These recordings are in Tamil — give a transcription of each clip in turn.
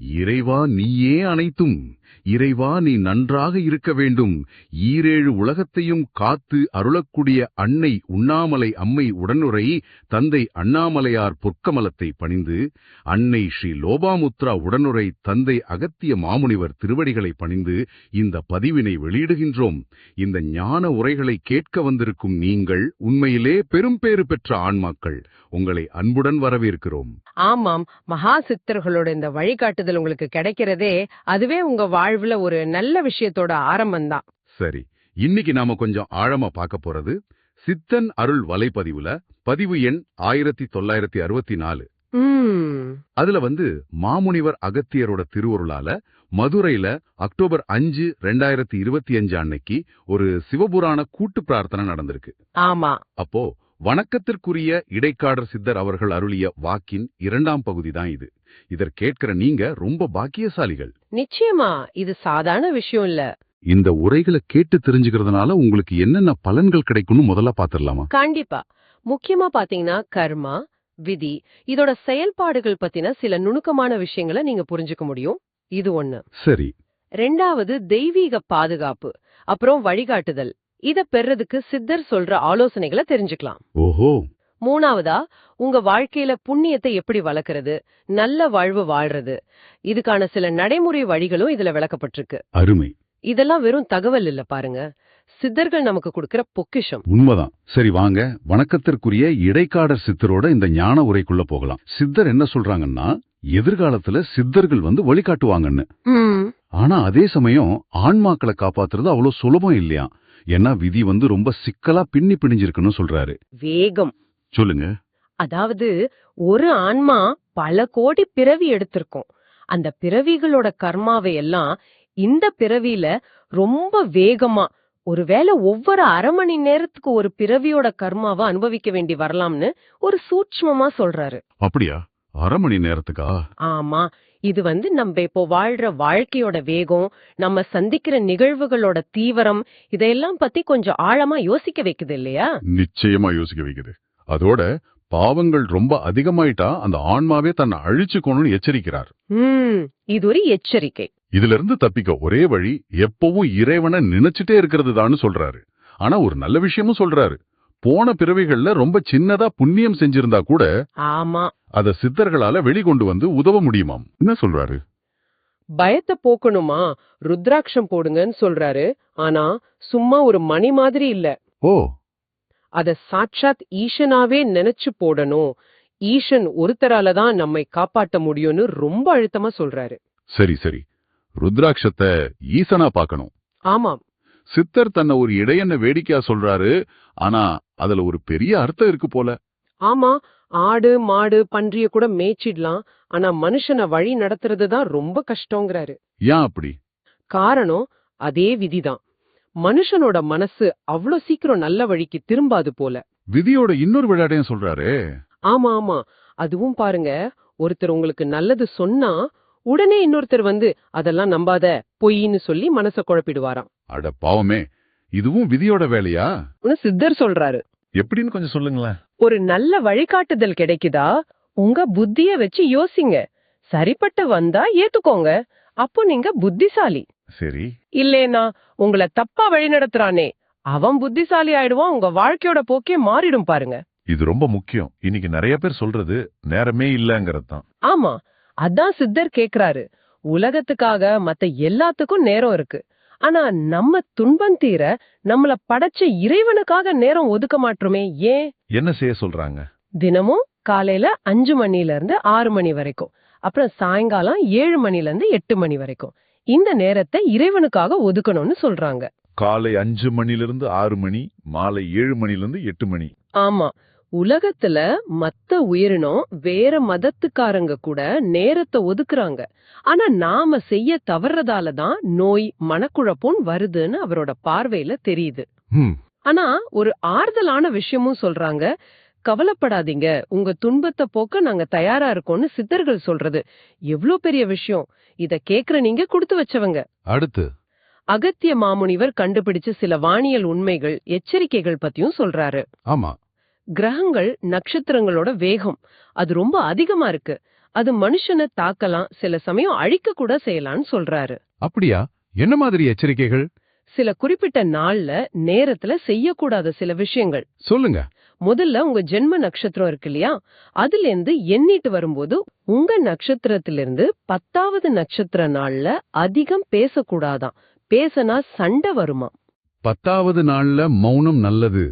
இறைவா நீயே அனைத்தும். இறைவா நீ நன்றாக இருக்க வேண்டும். ஈரேழு உலகத்தையும் காத்து அருளக்கூடிய அன்னை உண்ணாமலை அம்மை உடனுரை தந்தை அண்ணாமலையார் பொற்கமலத்தை பணிந்து அன்னை ஸ்ரீ லோபாமுத்ரா உடனுரை தந்தை அகத்திய மாமுனிவர் திருவடிகளை பணிந்து இந்த பதிவினை வெளியிடுகின்றோம். இந்த ஞான உரைகளை கேட்க வந்திருக்கும் நீங்கள் உண்மையிலே பெரும்பேறு பெற்ற ஆன்மாக்கள். உங்களை அன்புடன் வரவேற்கிறோம். ஆமாம் மகா சித்தர்களோட இந்த வழிகாட்டுதல் உங்களுக்கு கிடைக்கிறதே அதுவே உங்க வாழ்வுல ஒரு நல்ல விஷயத்தோட ஆரம்பம்தான். சரி இன்னைக்கு நாம கொஞ்சம் ஆழமா பார்க்க போறது சித்தன் அருள் வலைப்பதிவுல பதிவு எண் ஆயிரத்தி தொள்ளாயிரத்தி அறுபத்தி நாலு. அதுல வந்து மாமுனிவர் அகத்தியரோட திருவருளால மதுரையில அக்டோபர் அஞ்சு ரெண்டாயிரத்தி இருபத்தி அஞ்சு அன்னைக்கு ஒரு சிவபுராண கூட்டு பிரார்த்தனை நடந்திருக்கு. ஆமா. அப்போ வணக்கத்திற்குரிய இடைக்காடர் சித்தர் அவர்கள் அருளிய வாக்கின் இரண்டாம் பகுதி தான் இது. இதற் கேட்கிற நீங்க ரொம்ப பாக்கியசாலிகள். நிச்சயமா இது சாதாரண விஷயம் இல்ல. இந்த உரைகளை கேட்டு தெரிஞ்சுக்கிறதுனால உங்களுக்கு என்னென்ன பலன்கள் கிடைக்கும்னு முதல்ல பாத்திரலாமா? கண்டிப்பா. முக்கியமா பாத்தீங்கன்னா கர்மா விதி இதோட செயல்பாடுகள் பத்தின சில நுணுக்கமான விஷயங்களை நீங்க புரிஞ்சுக்க முடியும். இது ஒண்ணு. சரி. ரெண்டாவது தெய்வீக பாதுகாப்பு அப்புறம் வழிகாட்டுதல். இத பெறதுக்கு சித்தர் சொல்ற ஆலோசனைகளை தெரிஞ்சுக்கலாம். ஓஹோ. மூணாவதா உங்க வாழ்க்கையில புண்ணியத்தை எப்படி வளர்க்கறது நல்ல வாழ்வு வாழ்றது இதுக்கான சில நடைமுறை வழிகளும் இதுல விளக்கப்பட்டிருக்கு. அருமை. இதெல்லாம் வெறும் தகவல் இல்ல பாருங்க. சித்தர்கள் நமக்கு கொடுக்கிற பொக்கிஷம். உண்மைதான். சரி வாங்க. வணக்கத்திற்குரிய இடைக்காடர் சித்தரோட இந்த ஞான உரைக்குள்ள போகலாம். சித்தர் என்ன சொல்றாங்கன்னா எதிர்காலத்துல சித்தர்கள் வந்து வழிகாட்டுவாங்கன்னு. ஆனா அதே சமயம் ஆன்மாக்களை காப்பாத்துறது அவ்வளவு சுலபம் இல்லையா? ஏன்னா விதி வந்து ரொம்ப சிக்கலா பின்னி பிணிஞ்சிருக்குன்னு சொல்றாரு. வேகம். சொல்லுங்க. அதாவது ஒரு ஆன்மா பல கோடி பிறவி எடுத்திருக்கும். அந்த பிறவிகளோட கர்மாவை எல்லாம் இந்த பிறவியில ரொம்ப வேகமா ஒருவேளை ஒவ்வொரு அரை மணி நேரத்துக்கு ஒரு பிறவியோட கர்மாவை அனுபவிக்க வேண்டி வரலாம்னு ஒரு சூட்ச்மமா சொல்றாரு. அப்படியா? அரை மணி நேரத்துக்கா? ஆமா. இது வந்து நம்ம இப்போ வாழ்ற வாழ்க்கையோட வேகம் நம்ம சந்திக்கிற நிகழ்வுகளோட தீவிரம் இதையெல்லாம் பத்தி கொஞ்சம் ஆழமா யோசிக்க வைக்குது இல்லையா? நிச்சயமா யோசிக்க வைக்குது. அதோட பாவங்கள் ரொம்ப அதிகமாயிட்டா அந்த ஆன்மாவே தன்னை அழிச்சுக்கணும்னு எச்சரிக்கிறார். இது ஒரு எச்சரிக்கை. இதுல இருந்து தப்பிக்க ஒரே வழி எப்பவும் இறைவனை நினைச்சிட்டே இருக்கிறது சொல்றாரு. ஆனா ஒரு நல்ல விஷயமும் சொல்றாரு. போன பிறவிகள்ல ரொம்ப சின்னதா புண்ணியம் செஞ்சிருந்தா கூட ஆமா. அத சித்தர்களால வெளிக்கொண்டு வந்து உதவ முடியுமாம்? என்ன சொல்றாரு? பயத்தை போக்கணுமா? ருத்ராட்சம் போடுங்கன்னு சொல்றாரு. ஆனா சும்மா ஒரு மணி மாதிரி இல்ல. ஓ. அத சாட்சாத் ஈசனாவே நினைச்சு போடணும். ஈசன் ஒருத்தரால தான் நம்மை காப்பாட்ட முடியும்னு ரொம்ப அழுத்தமா சொல்றாரு. சரி சரி. ருத்ராட்சத்தை ஈசனா பார்க்கணும். ஆமாம். சித்தர் தன்னை ஒரு இடையன்ன வேடிக்கையா சொல்றாரு. ஆனா அதுல ஒரு பெரிய அர்த்தம் இருக்கு போல. ஆமா ஆடு மாடு பன்றிய கூட மேய்ச்சிடலாம். ஆனா மனுஷனை வழி நடத்துறது தான் ரொம்ப கஷ்டங்கிறாரு. ஏன் அப்படி? காரணம் அதே விதிதான். மனுஷனோட மனசு அவ்ளோ சீக்கிரம் நல்ல வழிக்கு திரும்பாது போல. விதியோட இன்னொரு விளையாட்டையும் சொல்றாரு. ஆமா ஆமா. அதுவும் பாருங்க ஒருத்தர் உங்களுக்கு நல்லது சொன்னா உடனே இன்னொருத்தர் வந்து அதெல்லாம் நம்பாத பொய்ன்னு சொல்லி மனச குழப்பிடுவாராம். அட பாவமே இதுவும் விதியோட வேலையா? சித்தர் சொல்றாரு. எப்படின்னு கொஞ்சம் சொல்லுங்களேன். ஒரு நல்ல வழிகாட்டுதல் கிடைக்குதா? உங்க புத்திய வச்சு யோசிங்க. சரிப்பட்டு வந்தா ஏத்துக்கோங்க. அப்போ நீங்க புத்திசாலி. சரி. இல்லேனா உங்களை தப்பா வழிநடத்துறானே. அவன் புத்திசாலி ஆயிடுவான் உங்க வாழ்க்கையோட போக்கே மாறிடும் பாருங்க. இது ரொம்ப முக்கியம். இன்னைக்கு நிறைய பேர் சொல்றது நேரமே இல்லங்கறது தான் ஆமா அதான் சித்தர் கேக்குறாரு. உலகத்துக்காக மத்த எல்லாத்துக்கும் நேரம் இருக்கு. ஆனா நம்ம துன்பம் தீர நம்மள படைச்ச இறைவனுக்காக நேரம் ஒதுக்க மாட்டோமே ஏன்? என்ன செய்ய சொல்றாங்க? தினமும் காலையில அஞ்சு மணில இருந்து ஆறு மணி வரைக்கும் அப்புறம் சாயங்காலம் ஏழு மணில இருந்து எட்டு மணி வரைக்கும். இந்த நேரத்தை இறைவனுக்காக ஒதுக்கணும்னு சொல்றாங்க. காலை அஞ்சு மணில இருந்து ஆறு மணி மாலை ஏழு மணில இருந்து எட்டு மணி. ஆமா. உலகத்துல மத்த உயிரினம் வேற மதத்துக்காரங்க கூட நேரத்தை ஒதுக்குறாங்க. ஆனா நாம செய்ய தவறதால தான் நோய் மனக்குழப்பம் வருதுன்னு அவரோட பார்வையில தெரியுது. ஆனா ஒரு ஆறுதலான விஷயமும் சொல்றாங்க. கவலைப்படாதீங்க. உங்க துன்பத்தை போக்க நாங்க தயாரா இருக்கோம்னு சித்தர்கள் சொல்றது. எவ்ளோ பெரிய விஷயம். இத கேக்குற நீங்க கொடுத்து வச்சவங்க. அடுத்து. அகத்திய மாமுனிவர் கண்டுபிடிச்ச சில வானியல் உண்மைகள் எச்சரிக்கைகள் பத்தியும் சொல்றாரு. ஆமா. கிரகங்கள் நட்சத்திரங்களோட வேகம். அது ரொம்ப அதிகமா இருக்கு. அது மனுஷனை தாக்கலாம் சில சமயம் அழிக்க கூட செய்யலாம்னு சொல்றாரு. அப்படியா? என்ன மாதிரி எச்சரிக்கைகள்? சில குறிப்பிட்ட நாள்ல நேரத்துல செய்யக்கூடாத சில விஷயங்கள். சொல்லுங்க. முதல்ல உங்க ஜென்ம நட்சத்திரம் இருக்கு இல்லையா? அதுல இருந்து எண்ணிட்டு வரும்போது உங்க நட்சத்திரத்திலிருந்து பத்தாவது நட்சத்திர நாள்ல அதிகம் பேசக்கூடாதாம் பேசினா சண்டை வருமா பத்தாவது நாள்ல மௌனம் நல்லது.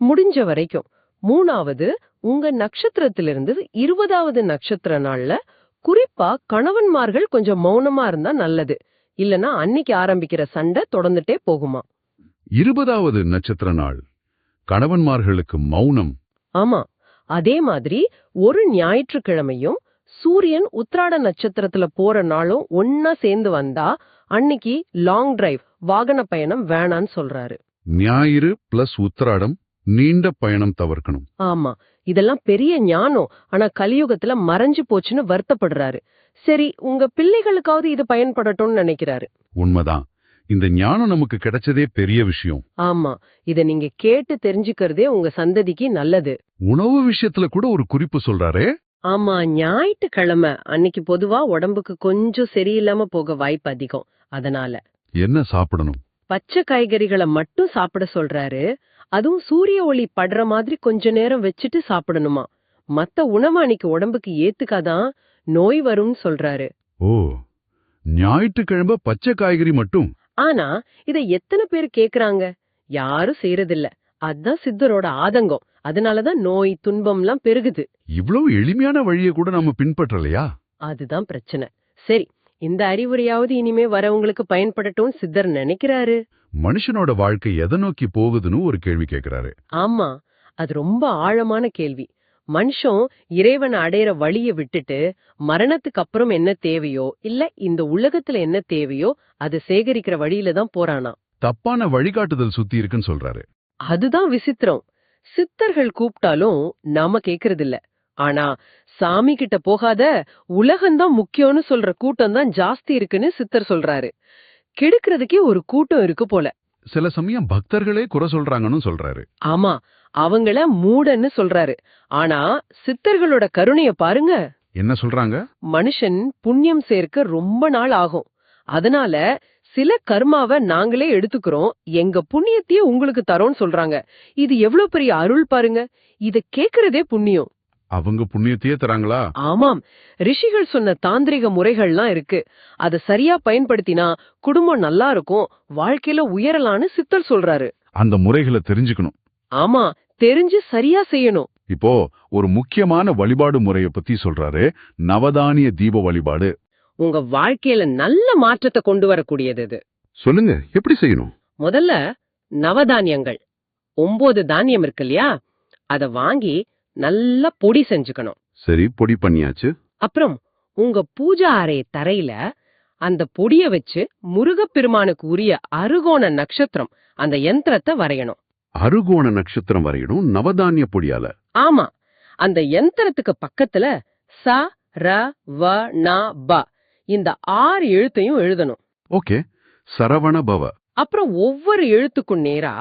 முடிஞ்ச வரைக்கும். மூணாவது உங்க நட்சத்திரத்திலிருந்து இருபதாவது நட்சத்திர நாள்ல குறிப்பா கணவன்மார்கள் கொஞ்சம் மௌனமா இருந்தா நல்லது. இல்லனா அன்னைக்கு ஆரம்பிக்கிற சண்டை தொடர்ந்துட்டே போகுமா? இருபதாவது நட்சத்திர நாள். கணவன்மார்களுக்கு மௌனம். ஆமா. அதே மாதிரி ஒரு ஞாயிற்றுக்கிழமையும் சூரியன் உத்திராட நட்சத்திரத்துல போற நாளும் ஒன்னா சேர்ந்து வந்தா அன்னைக்கு லாங் டிரைவ் வாகன பயணம் வேணான்னு சொல்றாரு. ஞாயிறு பிளஸ் உத்திராடம் நீண்ட பயணம் தவிர்க்கணும். ஆமா. இதெல்லாம் பெரிய ஞானம். ஆனா கலியுகத்துல மறைஞ்சு போச்சுன்னு வருத்தப்படுறாரு. சரி உங்க பிள்ளைகளுக்காவது இது பயன்படட்டும்னு நினைக்கிறாரு. உண்மைதான். இந்த ஞானம் நமக்கு கிடைச்சதே பெரிய விஷயம். ஆமா. இத நீங்க கேட்டு தெரிஞ்சுக்கிறதே உங்க சந்ததிக்கு நல்லது. உணவு விஷயத்துல கூட ஒரு குறிப்பு சொல்றாரே? ஆமா ஞாயிற்றுக்கிழமை. அன்னைக்கு பொதுவா உடம்புக்கு கொஞ்சம் சரியில்லாம போக வாய்ப்பு அதிகம். அதனால. என்ன சாப்பிடணும்? பச்சை காய்கறிகளை மட்டும் சாப்பிட சொல்றாரு. அதுவும் சூரிய ஒளி படுற மாதிரி கொஞ்ச நேரம் வச்சுட்டு சாப்பிடணுமா? மத்த உணவு அன்னைக்கு உடம்புக்கு ஏத்துக்காதான் நோய் வரும்னு சொல்றாரு. ஓ ஞாயிற்றுக்கிழமை பச்சை காய்கறி மட்டும்? ஆனா இத எத்தனை பேர் கேக்குறாங்க? யாரும் செய்யறதில்ல அதான் சித்தரோட ஆதங்கம். அதனாலதான் நோய் துன்பம்லாம் பெருகுது. இவ்வளவு எளிமையான வழியை கூட நம்ம பின்பற்றலையா? அதுதான் பிரச்சனை. சரி இந்த அறிவுரையாவது இனிமே வரவங்களுக்கு பயன்படட்டும் சித்தர் நினைக்கிறாரு. மனுஷனோட வாழ்க்கை எதை நோக்கி போகுதுன்னு ஒரு கேள்வி கேக்குறாரு. ஆமா அது ரொம்ப ஆழமான கேள்வி. மனுஷன் இறைவனை அடையிற வழிய விட்டுட்டு மரணத்துக்கு அப்புறம் என்ன தேவையோ இல்ல இந்த உலகத்துல என்ன தேவையோ அதை சேகரிக்கிற வழியில தான் போறானா. தப்பான வழிகாட்டுதல் சுத்தி இருக்குன்னு சொல்றாரு. அதுதான் விசித்திரம். சித்தர்கள் கூப்பிட்டாலும் நாம கேக்குறதில்ல. ஆனா சாமி கிட்ட போகாத உலகம்தான் முக்கியம்னு சொல்ற கூட்டம் தான் ஜாஸ்தி இருக்குன்னு சித்தர் சொல்றாரு. கெடுக்கிறதுக்கே ஒரு கூட்டம் இருக்கு போல. சில சமயம் பக்தர்களே குறை சொல்றாங்கன்னு சொல்றாரு. ஆமா அவங்கள மூடன்னு சொல்றாரு. ஆனா சித்தர்களோட கருணைய பாருங்க. என்ன சொல்றாங்க? மனுஷன் புண்ணியம் சேர்க்க ரொம்ப நாள் ஆகும். அதனால சில கர்மாவை நாங்களே எடுத்துக்கிறோம். எங்க புண்ணியத்தையே உங்களுக்கு தரோம்னு சொல்றாங்க. இது எவ்வளவு பெரிய அருள் பாருங்க. இத கேக்குறதே புண்ணியம். அவங்க புண்ணியத்தையே தராங்களா? ஆமாம். ரிஷிகள் சொன்ன தாந்திரிக முறைகள்லாம் இருக்கு. அத சரியா பயன்படுத்தினா குடும்பம் நல்லா இருக்கும் வாழ்க்கையில உயரலான்னு சித்தர் சொல்றாரு. அந்த முறைகளை தெரிஞ்சுக்கணும். ஆமா தெரிஞ்சு சரியா செய்யணும். இப்போ ஒரு முக்கியமான வழிபாடு முறைய பத்தி சொல்றாரு நவதானிய தீப வழிபாடு. உங்க வாழ்க்கையில நல்ல மாற்றத்தை கொண்டு வரக்கூடியது இது. சொல்லுங்க எப்படி செய்யணும்? முதல்ல நவதானியங்கள். ஒன்பது தானியம் இருக்கு இல்லையா? அத வாங்கி நல்லா பொடி செஞ்சுக்கணும். சரி பொடி பண்ணியாச்சு. அப்புறம் உங்க பூஜா அறை தரையில அந்த பொடிய வச்சு முருகப்பெருமானுக்கு உரிய அருகோண நட்சத்திரம் அந்த யந்திரத்தை வரையணும். அருகோண நட்சத்திரம் வரையணும் நவதானிய பொடியால. ஆமா. அந்த யந்திரத்துக்கு பக்கத்துல ச ர வ ந ப இந்த ஆறு எழுத்தையும் எழுதணும். ஓகே. சரவண பவ. அப்புறம் ஒவ்வொரு எழுத்துக்கும் நேரா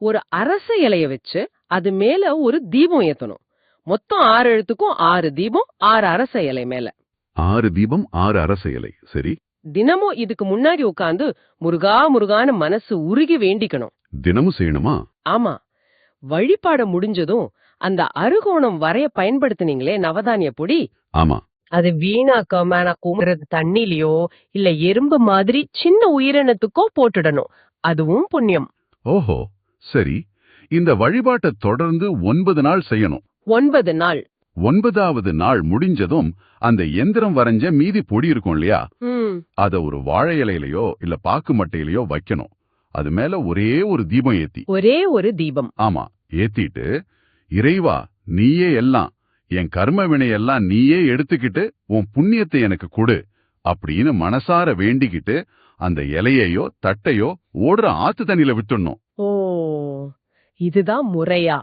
ஒரு அரச இலைய வச்சு அது மேல ஒரு தீபம் ஏத்தணும். மொத்தம் ஆறு எழுத்துக்கும் ஆறு தீபம் ஆறு அரச இலை மேல. ஆறு தீபம் ஆறு அரச இலை சரி. தினமும் இதுக்கு முன்னாடி உட்கார்ந்து முருகா முருகான்னு மனசு உருகி வேண்டிக்கணும். தினமும் செய்யணுமா? ஆமா. வழிபாட முடிஞ்சதும் அந்த அருகோணம் வரைய பயன்படுத்துனீங்களே நவதானிய பொடி? ஆமா. அது வீணாக்காம நான் குமுறது தண்ணிலயோ இல்ல எறும்பு மாதிரி சின்ன உயிரினத்துக்கோ போட்டுடணும். அதுவும் புண்ணியம். ஓஹோ. சரி. இந்த வழிபாட்டை தொடர்ந்து ஒன்பது நாள் செய்யணும். ஒன்பது நாள். ஒன்பதாவது நாள் முடிஞ்சதும் அந்த எந்திரம் வரைஞ்ச மீதி பொடி இருக்கும் இல்லையா? அத ஒரு வாழை இலையிலயோ இல்ல பாக்கு மட்டையிலயோ வைக்கணும். அது மேல ஒரே ஒரு தீபம் ஏத்தி. ஒரே ஒரு தீபம். ஆமா ஏத்திட்டு இறைவா நீயே எல்லாம் என் கர்ம வினையெல்லாம் நீயே எடுத்துக்கிட்டு உன் புண்ணியத்தை எனக்கு கொடு அப்படின்னு மனசார வேண்டிக்கிட்டு அந்த இலையையோ தட்டையோ ஓடுற ஆத்து தண்ணியில விட்டுடணும். ஓ இதுதான் முறையா.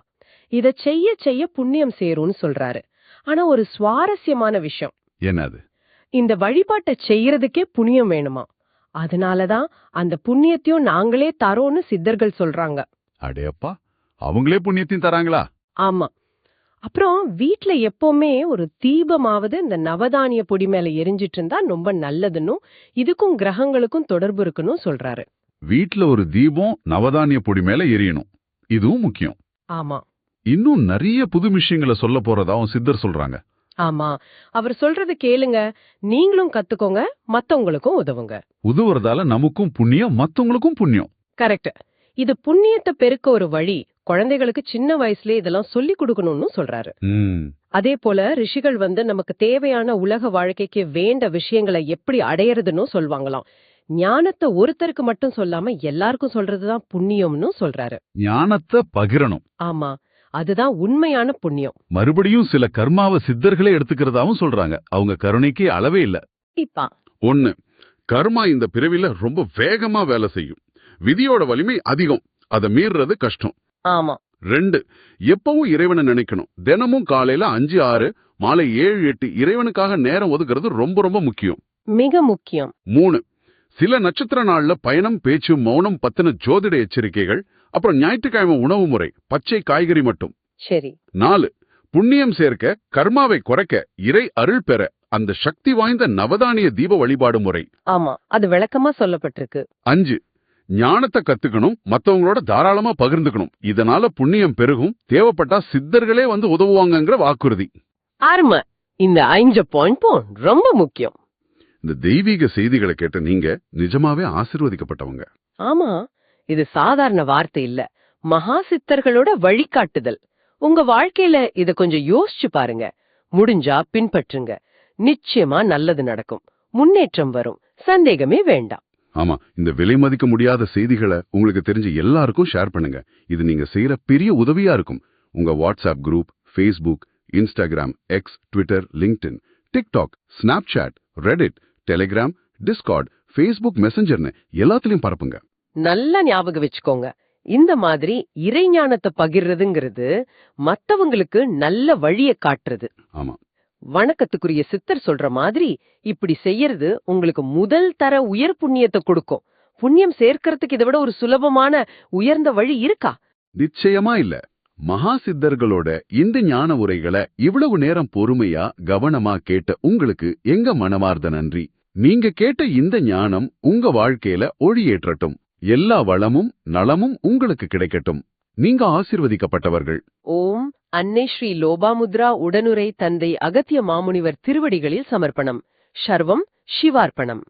இத செய்ய செய்ய புண்ணியம் சேரும்னு சொல்றாரு. ஆனா ஒரு சுவாரஸ்யமான விஷயம். என்னது? இந்த வழிபாட்டை செய்யறதுக்கே புண்ணியம் வேணுமா? அதனாலதான் அந்த புண்ணியத்தையும் நாங்களே தரோன்னு சித்தர்கள் சொல்றாங்க. அடேப்பா அவங்களே புண்ணியத்தையும் தராங்களா? ஆமா. அப்புறம் வீட்ல எப்பவுமே ஒரு தீபமாவது இந்த நவதானிய பொடி மேல எரிஞ்சிட்டு இருந்தா ரொம்ப நல்லதுன்னும் இதுக்கும் கிரகங்களுக்கும் தொடர்பு இருக்குன்னு சொல்றாரு. வீட்ல ஒரு தீபம் நவதானிய பொடி மேல எரியணும். இதுவும் முக்கியம். ஆமா. இன்னும் நிறைய புது விஷயங்களை சொல்ல போறதாவும் சித்தர் சொல்றாங்க. ஆமா. அவர் சொல்றது கேளுங்க. நீங்களும் கத்துக்கோங்க. மத்தவங்களுக்கும் உதவுங்க. உதவுறதால நமக்கும் புண்ணியம் மத்தவங்களுக்கும் புண்ணியம். கரெக்ட். இது புண்ணியத்தை பெருக்க ஒரு வழி. குழந்தைகளுக்கு சின்ன வயசுலயே இதெல்லாம் சொல்லி கொடுக்கணும்னு சொல்றாரு. அதே போல ரிஷிகள் வந்து நமக்கு தேவையான உலக வாழ்க்கைக்கு வேண்ட விஷயங்களை எப்படி அடையறதுன்னு சொல்வாங்களாம். ஞானத்தை ஒருத்தருக்கு மட்டும் சொல்லாம எல்லாருக்கும் சொல்றதுதான் புண்ணியம்னு சொல்றாரு. ஞானத்தை பகிரணும். ஆமா. அதுதான் உண்மையான புண்ணியம். மறுபடியும் சில கர்மாவை சித்தர்களே எடுத்துக்கிறதாவும் சொல்றாங்க. அவங்க கருணைக்கே அளவே இல்ல. இப்பா ஒன்னு கர்மா இந்த பிறவில ரொம்ப வேகமா வேலை செய்யும். விதியோட வலிமை அதிகம். அதை மீறுறது கஷ்டம். ஆமா. ரெண்டு எப்பவும் இறைவனை நினைக்கணும். தினமும் காலையில அஞ்சு ஆறு மாலை ஏழு எட்டு இறைவனுக்காக நேரம் ஒதுக்குறது ரொம்ப ரொம்ப முக்கியம். மிக முக்கியம். மூணு சில நட்சத்திர நாள்ல பயணம் பேச்சு மௌனம் பத்தின ஜோதிட எச்சரிக்கைகள் அப்புறம் ஞாயிற்றுக்கிழமை உணவு முறை பச்சை காய்கறி மட்டும். சரி. நாலு புண்ணியம் சேர்க்க கர்மாவை குறைக்க இறை அருள் பெற அந்த சக்தி வாய்ந்த நவதானிய தீப வழிபாடு முறை. ஆமா அது விளக்கமா சொல்லப்பட்டிருக்கு. அஞ்சு ஞானத்தை கத்துக்கணும் மத்தவங்களோட தாராளமா பகிர்ந்துக்கணும். இதனால புண்ணியம் பெருகும் தேவைப்பட்டா சித்தர்களே வந்து உதவுவாங்கங்கிற வாக்குறுதி. அருமை இந்த ஐந்து பாயிண்ட் ரொம்ப முக்கியம். இந்த தெய்வீக செய்திகளை கேட்ட நீங்க நிஜமாவே ஆசிர்வதிக்கப்பட்டவங்க. ஆமா இது சாதாரண வார்த்தை இல்ல. மகா சித்தர்களோட வழிகாட்டுதல். உங்க வாழ்க்கையில இத கொஞ்சம் யோசிச்சு பாருங்க. முடிஞ்சா பின்பற்றுங்க. நிச்சயமா நல்லது நடக்கும். முன்னேற்றம் வரும். சந்தேகமே வேண்டாம். ஆமா இந்த விலை மதிக்க முடியாத செய்திகளை உங்களுக்கு தெரிஞ்ச எல்லாருக்கும் ஷேர் பண்ணுங்க. இது நீங்க செய்யற பெரிய உதவியா இருக்கும். உங்க WhatsApp group Facebook Instagram X Twitter LinkedIn TikTok Snapchat Reddit Telegram Discord Facebook மெசஞ்சர்னு எல்லாத்துலயும் பரப்புங்க. நல்லா ஞாபகம் வச்சுக்கோங்க. இந்த மாதிரி இறைஞானத்தை பகிர்றதுங்கிறது மத்தவங்களுக்கு நல்ல வழிய காட்டுறது. ஆமா. வணக்கத்துக்குரிய சித்தர் சொல்ற மாதிரி இப்படி செய்யறது உங்களுக்கு முதல் தர உயர் புண்ணியத்தை கொடுக்கும். புண்ணியம் சேர்க்கறதுக்கு இதை விட ஒரு சுலபமான உயர்ந்த வழி இருக்கா? நிச்சயமா இல்ல. மகா சித்தர்களோட இந்த ஞான உரைகளை இவ்வளவு நேரம் பொறுமையா கவனமா கேட்ட உங்களுக்கு எங்க மனமார்ந்த நன்றி. நீங்க கேட்ட இந்த ஞானம் உங்க வாழ்க்கையில ஒளியேற்றட்டும். எல்லா வளமும் நலமும் உங்களுக்கு கிடைக்கட்டும். நீங்க ஆசிர்வதிக்கப்பட்டவர்கள். ஓம். அன்னை ஸ்ரீ லோபாமுத்ரா உடனுரை தந்தை அகத்திய மாமுனிவர் திருவடிகளில் சமர்ப்பணம். சர்வம் சிவார்ப்பணம்.